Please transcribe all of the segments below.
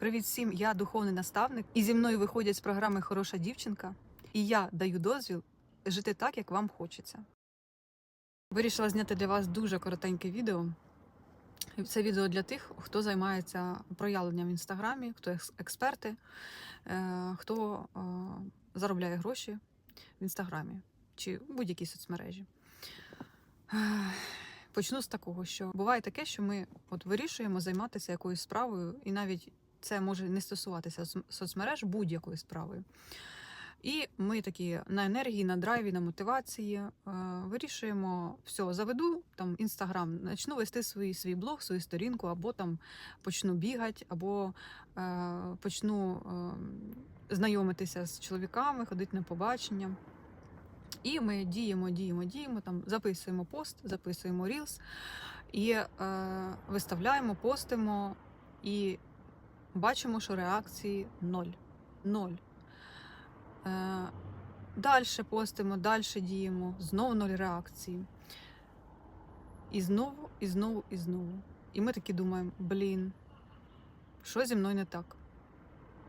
Привіт всім! Я духовний наставник, і зі мною виходять з програми Хороша дівчинка. І я даю дозвіл жити так, як вам хочеться. Вирішила зняти для вас дуже коротеньке відео. Це відео для тих, хто займається проявленням в інстаграмі, хто експерти, е, хто е, заробляє гроші в інстаграмі чи в будь-якій соцмережі. Почну з такого, що буває таке, що ми от вирішуємо займатися якоюсь справою, і навіть це може не стосуватися соцмереж будь-якою справою. І ми такі на енергії, на драйві, на мотивації е, вирішуємо все, заведу там інстаграм, почну вести свій, свій блог, свою сторінку, або там почну бігати, або е, почну е, знайомитися з чоловіками, ходити на побачення. І ми діємо, діємо, діємо, там записуємо пост, записуємо рілс і е, виставляємо, постимо і бачимо, що реакції ноль. Ноль. Е, далі постимо, далі діємо, знову ноль реакції. І знову, і знову, і знову. І ми такі думаємо: блін, що зі мною не так?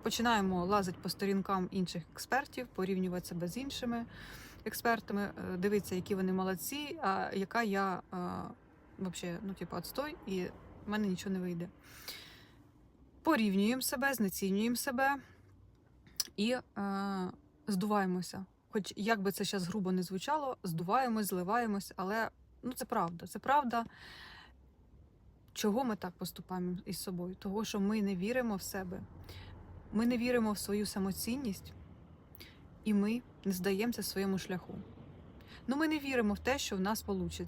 Починаємо лазити по сторінкам інших експертів, порівнювати себе з іншими експертами, е, дивитися, які вони молодці, а яка я взагалі, ну, типу, отстой, і в мене нічого не вийде. Порівнюємо себе, знецінюємо себе і е, здуваємося. Хоч як би це зараз грубо не звучало, здуваємось, зливаємось, але ну, це правда. Це правда. Чого ми так поступаємо із собою? Того, що ми не віримо в себе, ми не віримо в свою самоцінність, і ми не здаємося своєму шляху. Ну, ми не віримо в те, що в нас вийде.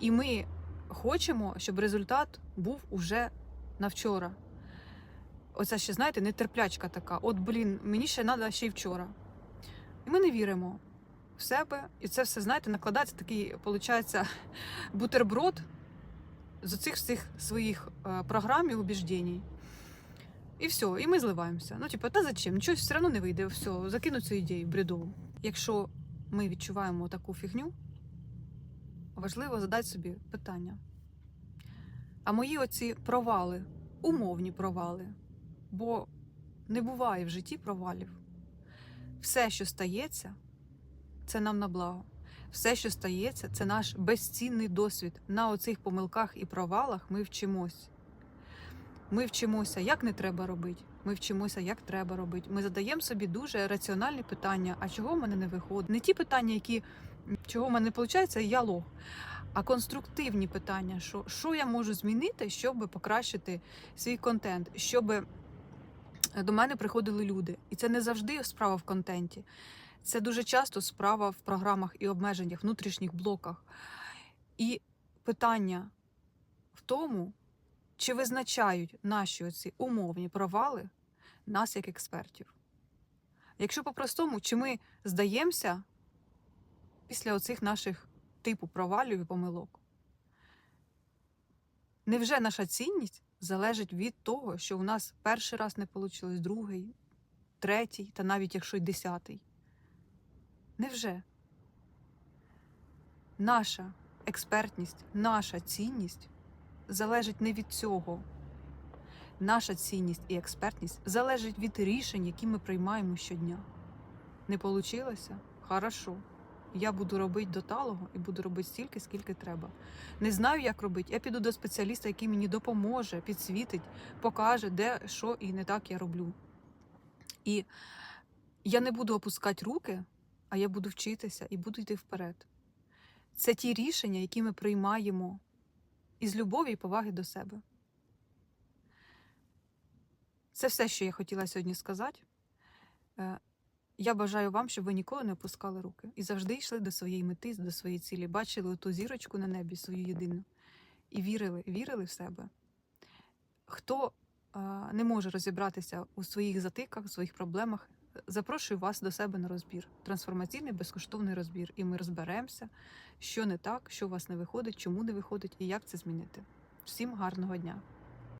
І ми хочемо, щоб результат був уже на вчора. Оце ще, знаєте, нетерплячка така. От, блін, мені ще треба ще й вчора. І ми не віримо в себе. І це все, знаєте, накладається такий, виходить, бутерброд з оцих всіх своїх е, програм і убіждень. І все, і ми зливаємося. Ну, типу, та зачем? Нічого все одно не вийде, все, закину цю ідею бредову. Якщо ми відчуваємо таку фігню, важливо задати собі питання. А мої оці провали, умовні провали, бо не буває в житті провалів. Все, що стається, це нам на благо. Все, що стається, це наш безцінний досвід. На оцих помилках і провалах ми вчимось. Ми вчимося, як не треба робити. Ми вчимося, як треба робити. Ми задаємо собі дуже раціональні питання: а чого в мене не виходить? Не ті питання, які чого в мене не виходить, я лох. А конструктивні питання, що, що я можу змінити, щоб покращити свій контент, щоб до мене приходили люди. І це не завжди справа в контенті. Це дуже часто справа в програмах і обмеженнях, внутрішніх блоках. І питання в тому, чи визначають наші оці умовні провали нас як експертів? Якщо по-простому, чи ми здаємося після оцих наших типу провалів і помилок? Невже наша цінність залежить від того, що у нас перший раз не вийшло, другий, третій, та навіть якщо й десятий? Невже? Наша експертність, наша цінність залежить не від цього. Наша цінність і експертність залежить від рішень, які ми приймаємо щодня. Не вийшло? Хорошо. Я буду робити до талого і буду робити стільки, скільки треба. Не знаю, як робити. Я піду до спеціаліста, який мені допоможе, підсвітить, покаже, де що і не так я роблю. І я не буду опускати руки, а я буду вчитися і буду йти вперед. Це ті рішення, які ми приймаємо із любові і поваги до себе. Це все, що я хотіла сьогодні сказати. Я бажаю вам, щоб ви ніколи не опускали руки і завжди йшли до своєї мети, до своєї цілі, бачили ту зірочку на небі, свою єдину, і вірили, вірили в себе. Хто е, не може розібратися у своїх затиках, у своїх проблемах, запрошую вас до себе на розбір. Трансформаційний безкоштовний розбір. І ми розберемося, що не так, що у вас не виходить, чому не виходить і як це змінити. Всім гарного дня!